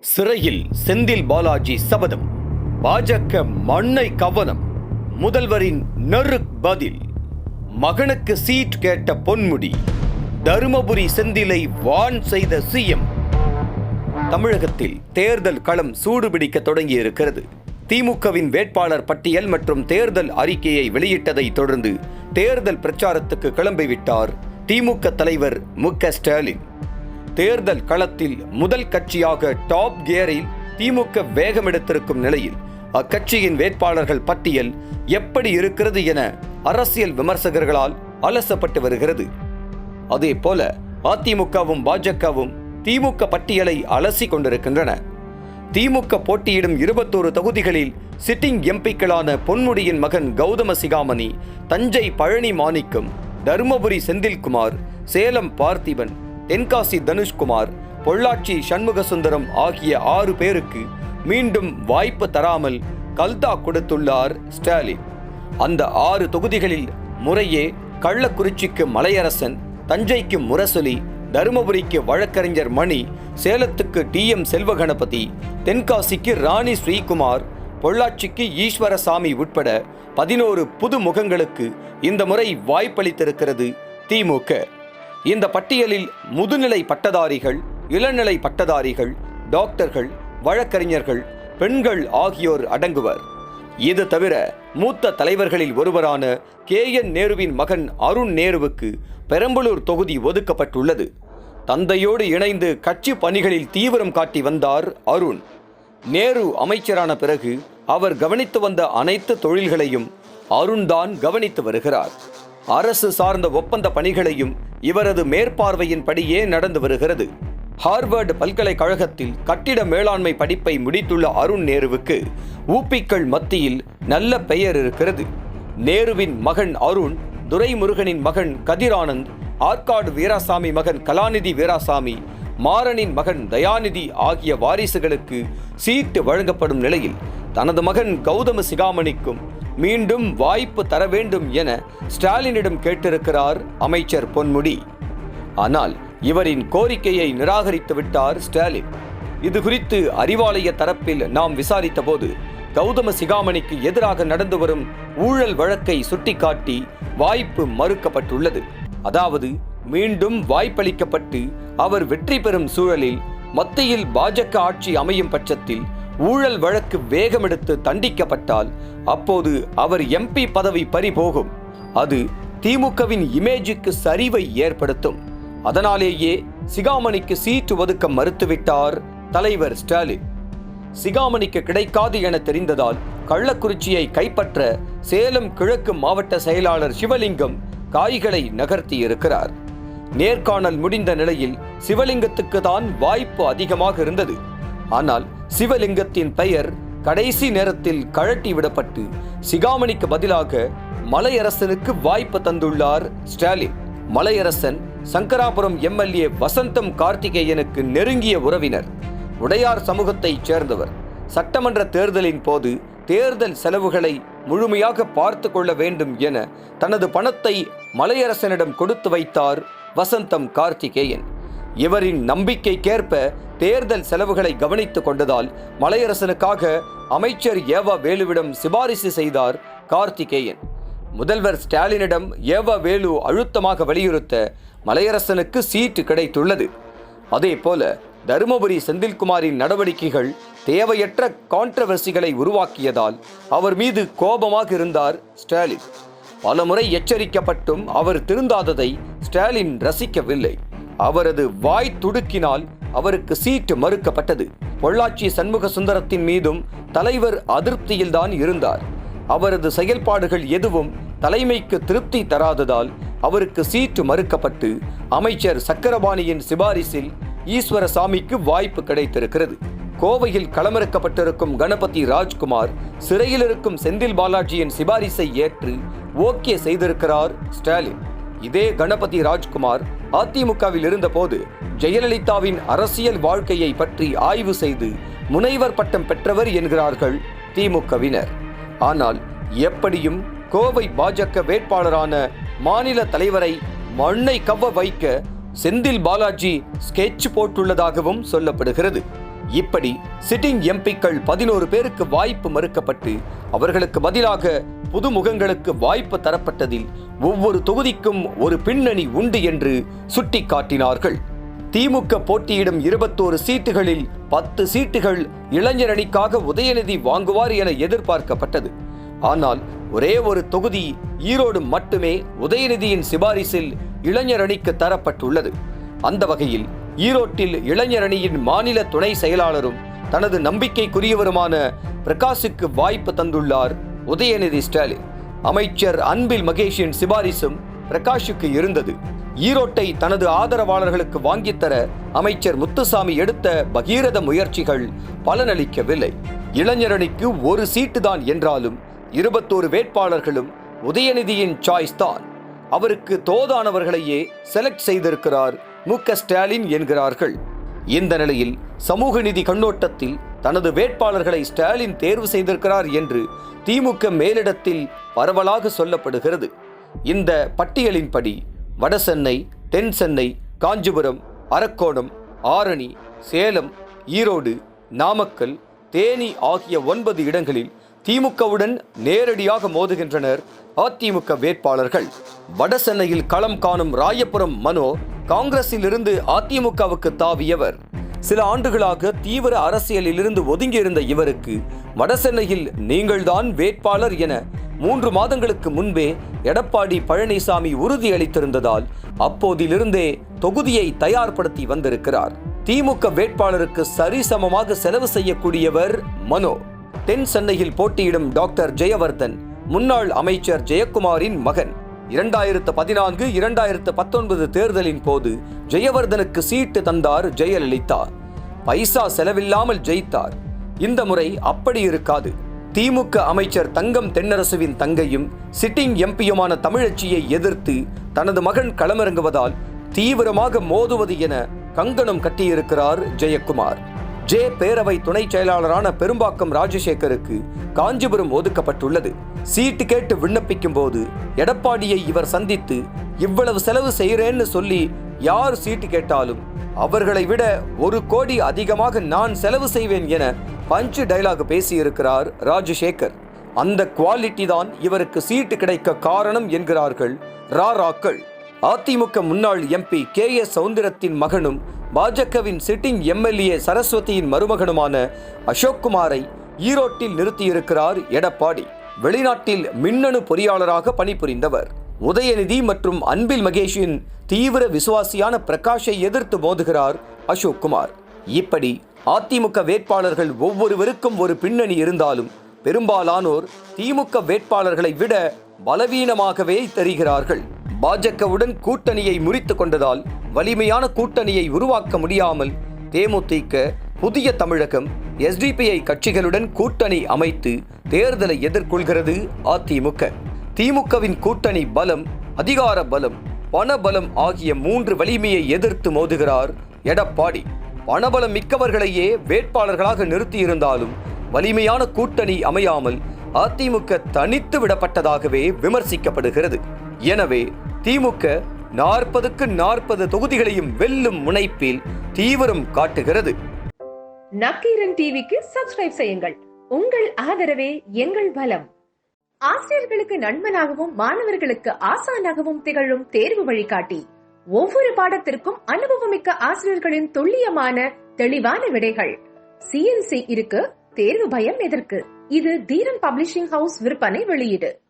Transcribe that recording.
சிறையில் செந்தில் பாலாஜி சபதம். பாஜக மண்ணை கவனம். முதல்வரின் நெருக் பதில். மகனுக்கு சீட் கேட்ட பொன்முடி. தருமபுரி செந்திலை வான் செய்த சிஎம். தமிழகத்தில் தேர்தல் களம் சூடுபிடிக்க தொடங்கியிருக்கிறது. திமுகவின் வேட்பாளர் பட்டியல் மற்றும் தேர்தல் அறிக்கையை வெளியிட்டதை தொடர்ந்து தேர்தல் பிரச்சாரத்துக்கு கிளம்பிவிட்டார் திமுக தலைவர் மு ஸ்டாலின். தேர்தல் களத்தில் முதல் கட்சியாக டாப் கியரில் திமுக வேகமெடுத்திருக்கும் நிலையில் அக்கட்சியின் வேட்பாளர்கள் பட்டியல் எப்படி இருக்கிறது என அரசியல் விமர்சகர்களால் அலசப்பட்டு வருகிறது. அதே போல அதிமுகவும் பாஜகவும் திமுக பட்டியலை அலசி கொண்டிருக்கின்றன. திமுக போட்டியிடும் இருபத்தோரு தொகுதிகளில் சிட்டிங் எம்பிக்களான பொன்முடியின் மகன் கௌதம சிகாமணி தஞ்சை பழனி மாணிக்கம் தருமபுரி செந்தில்குமார் சேலம் பார்த்திபன் தென்காசி தனுஷ்குமார் பொள்ளாச்சி சண்முகசுந்தரம் ஆகிய ஆறு பேருக்கு மீண்டும் வாய்ப்பு தராமல் கல்தா கொடுத்துள்ளார் ஸ்டாலின். அந்த ஆறு தொகுதிகளில் முறையே கள்ளக்குறிச்சிக்கு மலையரசன் தஞ்சைக்கு முரசொலி தருமபுரிக்கு வழக்கறிஞர் மணி சேலத்துக்கு டி எம் செல்வகணபதி தென்காசிக்கு ராணி ஸ்ரீகுமார் பொள்ளாச்சிக்கு ஈஸ்வரசாமி உட்பட பதினோரு புது முகங்களுக்கு இந்த முறை வாய்ப்பளித்திருக்கிறது திமுக இந்த பட்டியலில் முதுநிலை பட்டதாரிகள் இளநிலை பட்டதாரிகள் டாக்டர்கள் வழக்கறிஞர்கள் பெண்கள் ஆகியோர் அடங்குவர். இது தவிர மூத்த தலைவர்களில் ஒருவரான கே. என். நேருவின் மகன் அருண் நேருவுக்கு பெரம்பலூர் தொகுதி ஒதுக்கப்பட்டுள்ளது. தந்தையோடு இணைந்து கட்சி பணிகளில் தீவிரம் காட்டி வந்தார் அருண். நேரு அமைச்சரான பிறகு அவர் கவனித்து வந்த அனைத்து தொழில்களையும் அருண்தான் கவனித்து வருகிறார். அரசு சார்ந்த ஒப்பந்த பணிகளையும் இவரது மேற்பார்வையின்படியே நடந்து வருகிறது. ஹார்வர்டு பல்கலைக்கழகத்தில் கட்டிட மேலாண்மை படிப்பை முடித்துள்ள அருண் நேருவுக்கு ஊப்பிக்கள் மத்தியில் நல்ல பெயர் இருக்கிறது. நேருவின் மகன் அருண் துரைமுருகனின் மகன் கதிரானந்த் ஆற்காடு வீராசாமி மகன் கலாநிதி வீராசாமி மாறனின் மகன் தயாநிதி ஆகிய வாரிசுகளுக்கு சீட்டு வழங்கப்படும் நிலையில் தனது மகன் கௌதம சிகாமணிக்கும் மீண்டும் வாய்ப்பு தர வேண்டும் என ஸ்டாலினிடம் கேட்டிருக்கிறார் அமைச்சர் பொன்முடி. ஆனால் இவரின் கோரிக்கையை நிராகரித்து விட்டார் ஸ்டாலின். இது குறித்து அறிவாலய தரப்பில் நாம் விசாரித்தபோது கௌதம சிகாமணிக்கு எதிராக நடந்து வரும் ஊழல் வழக்கை சுட்டிக்காட்டி வாய்ப்பு மறுக்கப்பட்டுள்ளது. அதாவது மீண்டும் வாய்ப்பளிக்கப்பட்டு அவர் வெற்றி பெறும் சூழலில் மத்தியில் பாஜக ஆட்சி அமையும் பட்சத்தில் ஊழல் வழக்கு வேகமெடுத்து தண்டிக்கப்பட்டால் அப்போது அவர் எம்பி பதவி பறிபோகும். அது திமுகவின் இமேஜுக்கு சரிவை ஏற்படுத்தும். அதனாலேயே சிகாமணிக்கு சீட்டு ஒதுக்க மறுத்துவிட்டார் தலைவர் ஸ்டாலின். சிகாமணிக்கு கிடைக்காது என தெரிந்ததால் கள்ளக்குறிச்சியை கைப்பற்ற சேலம் கிழக்கு மாவட்ட செயலாளர் சிவலிங்கம் காய்களை நகர்த்தி இருக்கிறார் நேர்காணல் முடிந்த நிலையில் சிவலிங்கத்துக்கு தான் வாய்ப்பு அதிகமாக இருந்தது. ஆனால் சிவலிங்கத்தின் பெயர் கடைசி நேரத்தில் கழட்டி விடப்பட்டு சிகாமணிக்கு பதிலாக மலையரசனுக்கு வாய்ப்பு தந்துள்ளார் ஸ்டாலின். மலையரசன் சங்கராபுரம் எம்எல்ஏ வசந்தம் கார்த்திகேயனுக்கு நெருங்கிய உறவினர். உடையார் சமூகத்தைச் சேர்ந்தவர். சட்டமன்ற தேர்தலின் போது தேர்தல் செலவுகளை முழுமையாக பார்த்து கொள்ள வேண்டும் என தனது பணத்தை மலையரசனிடம் கொடுத்து வைத்தார் வசந்தம் கார்த்திகேயன். இவரின் நம்பிக்கைக்கேற்ப தேர்தல் செலவுகளை கவனித்துக் கொண்டதால் மலையரசனுக்காக அமைச்சர் ஏவா வேலுவிடம் சிபாரிசு செய்தார் கார்த்திகேயன். முதல்வர் ஸ்டாலினிடம் ஏவா வேலு அழுத்தமாக வலியுறுத்த மலையரசனுக்கு சீட்டு கிடைத்துள்ளது. அதே போல தருமபுரி செந்தில்குமாரின் நடவடிக்கைகள் தேவையற்ற கான்ட்ரவர்சிகளை உருவாக்கியதால் அவர் மீது கோபமாக இருந்தார் ஸ்டாலின். பலமுறை எச்சரிக்கப்பட்டும் அவர் திருந்தாததை ஸ்டாலின் ரசிக்கவில்லை. அவரது வாய் துடுக்கினால் அவருக்கு சீட்டு மறுக்கப்பட்டது. பொள்ளாச்சி சண்முக சுந்தரத்தின் மீதும் தலைவர் அதிருப்தியில்தான் இருந்தார். அவரது செயல்பாடுகள் எதுவும் தலைமைக்கு திருப்தி தராததால் அவருக்கு சீட்டு மறுக்கப்பட்டு அமைச்சர் சக்கரபாணியின் சிபாரிசில் ஈஸ்வரசாமிக்கு வாய்ப்பு கிடைத்திருக்கிறது. கோவையில் களமிறக்கப்பட்டிருக்கும் கணபதி ராஜ்குமார் சிறையில் இருக்கும் செந்தில் பாலாஜியின் சிபாரிசை ஏற்று ஓகே செய்திருக்கிறார் ஸ்டாலின். இதே கணபதி ராஜ்குமார் அதிமுகவில் இருந்தபோது ஜெயலலிதாவின் அரசியல் வாழ்க்கையை பற்றி ஆய்வு செய்து முனைவர் பட்டம் பெற்றவர் என்கிறார்கள் திமுகவினர். ஆனால் எப்படியும் கோவை பாஜக வேட்பாளரான மாநில தலைவரை மண்ணை கவ்வ வைக்க செந்தில் பாலாஜி ஸ்கெட்ச் போட்டுள்ளதாகவும் சொல்லப்படுகிறது. இப்படி சிட்டிங் எம்பிக்கள் பதினோரு பேருக்கு வாய்ப்பு மறுக்கப்பட்டு அவர்களுக்கு பதிலாக புதுமுகங்களுக்கு வாய்ப்பு தரப்பட்டதில் ஒவ்வொரு தொகுதிக்கும் ஒரு பின்னணி உண்டு என்று சுட்டிக்காட்டினார்கள். திமுக போட்டியிடும் இருபத்தோரு சீட்டுகளில் பத்து சீட்டுகள் இளைஞர் அணிக்காக உதயநிதி வாங்குவார் என எதிர்பார்க்கப்பட்டது. ஆனால் ஒரே ஒரு தொகுதி ஈரோடு மட்டுமே உதயநிதியின் சிபாரிசில் இளைஞர் அணிக்கு தரப்பட்டுள்ளது. அந்த வகையில் ஈரோட்டில் இளைஞர் அணியின் மாநில துணை செயலாளரும் தனது நம்பிக்கைக்குரியவருமான பிரகாஷுக்கு வாய்ப்பு தந்துள்ளார் உதயநிதி ஸ்டாலின். அமைச்சர் அன்பில் மகேஷின் சிபாரிசும் பிரகாஷுக்கு இருந்தது. ஈரோட்டை தனது ஆதரவாளர்களுக்கு வாங்கித்தர அமைச்சர் முத்துசாமி எடுத்த பகீரத முயற்சிகள் பலனளிக்கவில்லை. இளைஞரணிக்கு ஒரு சீட்டு தான் என்றாலும் இருபத்தோரு வேட்பாளர்களும் உதயநிதியின் சாய்ஸ் தான். அவருக்கு தோதானவர்களையே செலக்ட் செய்திருக்கிறார் மு ஸ்டாலின் என்கிறார்கள். இந்த நிலையில் சமூக நிதி கண்ணோட்டத்தில் தனது வேட்பாளர்களை ஸ்டாலின் தேர்வு செய்திருக்கிறார் என்று திமுக மேலிடத்தில் பரவலாக சொல்லப்படுகிறது. இந்த பட்டியலின்படி வடசென்னை தென் சென்னை காஞ்சிபுரம் அரக்கோணம் ஆரணி சேலம் ஈரோடு நாமக்கல் தேனி ஆகிய ஒன்பது இடங்களில் திமுகவுடன் நேரடியாக மோதுகின்றனர் அதிமுக வேட்பாளர்கள். வடசென்னையில் களம் காணும் ராயபுரம் மனோ காங்கிரஸில் இருந்து அதிமுகவுக்கு தாவியவர். சில ஆண்டுகளாக தீவிர அரசியலிலிருந்து ஒதுங்கியிருந்த இவருக்கு வடசென்னையில் நீங்கள்தான் வேட்பாளர் என மூன்று மாதங்களுக்கு முன்பே எடப்பாடி பழனிசாமி உறுதியளித்திருந்ததால் அப்போதிலிருந்தே தொகுதியை தயார்படுத்தி வந்திருக்கிறார். திமுக வேட்பாளருக்கு சரிசமமாக செலவு செய்யக்கூடியவர் மனோ. தென் சென்னையில் போட்டியிடும் டாக்டர் ஜெயவர்தன் முன்னாள் அமைச்சர் ஜெயக்குமாரின் மகன். இரண்டாயிரத்து பதினான்கு இரண்டாயிரத்து பத்தொன்பது தேர்தலின் போது ஜெயவர்தனுக்கு சீட்டு தந்தார் ஜெயலலிதா. பைசா செலவில்லாமல் ஜெயித்தார். இந்த முறை அப்படி இருக்காது. திமுக அமைச்சர் தங்கம் தென்னரசுவின் தங்கையும் சிட்டிங் எம்பியுமான தமிழச்சியை எதிர்த்து தனது மகன் களமிறங்குவதால் தீவிரமாக மோதுவது என கங்கணம் கட்டியிருக்கிறார் ஜெயக்குமார். ஜே பேரவை துணை செயலாளரான பெரும்பாக்கம் ராஜசேகருக்கு காஞ்சிபுரம் ஒதுக்கப்பட்டுள்ளது. சீட்டு கேட்டு விண்ணப்பிக்கும் போது எடப்பாடியை இவர் சந்தித்து இவ்வளவு செலவு செய்கிறேன்னு சொல்லி யார் சீட்டு கேட்டாலும் அவர்களை விட ஒரு கோடி அதிகமாக நான் செலவு செய்வேன் என பஞ்சு டைலாக் பேசியிருக்கிறார் ராஜசேகர். அந்த குவாலிட்டி தான் இவருக்கு சீட்டு கிடைக்க காரணம் என்கிறார்கள் ராராக்கள். அதிமுக முன்னாள் எம்பி கே எஸ் சவுந்தரத்தின் மகனும் பாஜகவின் சிட்டிங் எம்எல்ஏ சரஸ்வதியின் மருமகனுமான அசோக்குமாரை ஈரோட்டில் நிறுத்தியிருக்கிறார் எடப்பாடி. வெளிநாட்டில் மின்னணு பொறியாளராக பணிபுரிந்தவர். உதயநிதி மற்றும் அன்பில் மகேஷின் தீவிர விசுவாசியான பிரகாஷை எதிர்த்து மோதுகிறார் அசோக்குமார் இப்படி அதிமுக வேட்பாளர்கள் ஒவ்வொருவருக்கும் ஒரு பின்னணி இருந்தாலும் பெரும்பாலானோர் திமுக வேட்பாளர்களை விட பலவீனமாகவே தெரிகிறார்கள். பாஜகவுடன் கூட்டணியை முறித்து கொண்டதால் வலிமையான கூட்டணியை உருவாக்க முடியாமல் தேமுதிக புதிய தமிழகம் எஸ்டிபிஐ கட்சிகளுடன் கூட்டணி அமைத்து தேர்தலை எதிர்கொள்கிறது அதிமுக. திமுகவின் கூட்டணி பலம் அதிகார பலம் பணபலம் ஆகிய மூன்று வலிமையை எதிர்த்து மோதுகிறார் எடப்பாடி. பணபலம் மிக்கவர்களையே வேட்பாளர்களாக நிறுத்தியிருந்தாலும் வலிமையான கூட்டணி அமையாமல் அதிமுக தனித்து விடப்பட்டதாகவே விமர்சிக்கப்படுகிறது. எனவே திமுக நாற்பதுக்கு நாற்பது தொகுதிகளையும் வெல்லும் முனைப்பில் தீவிரம் காட்டுகிறது. நக்கீரன் டிவிக்கு சப்ஸ்கிரைப் செய்யுங்கள். உங்கள் ஆதரவே எங்கள் பலம் ஆசிரியர்களுக்கு நண்பனாகவும் மாணவர்களுக்கு ஆசானாகவும் திகழும் தேர்வு வழிகாட்டி. ஒவ்வொரு பாடத்திற்கும் அனுபவமிக்க ஆசிரியர்களின் துல்லியமான தெளிவான விடைகள். சிஎன்சி இருக்கு தேர்வு பயம் எதற்கு? இது தீரன் பப்ளிஷிங் ஹவுஸ் விற்பனை வெளியீடு.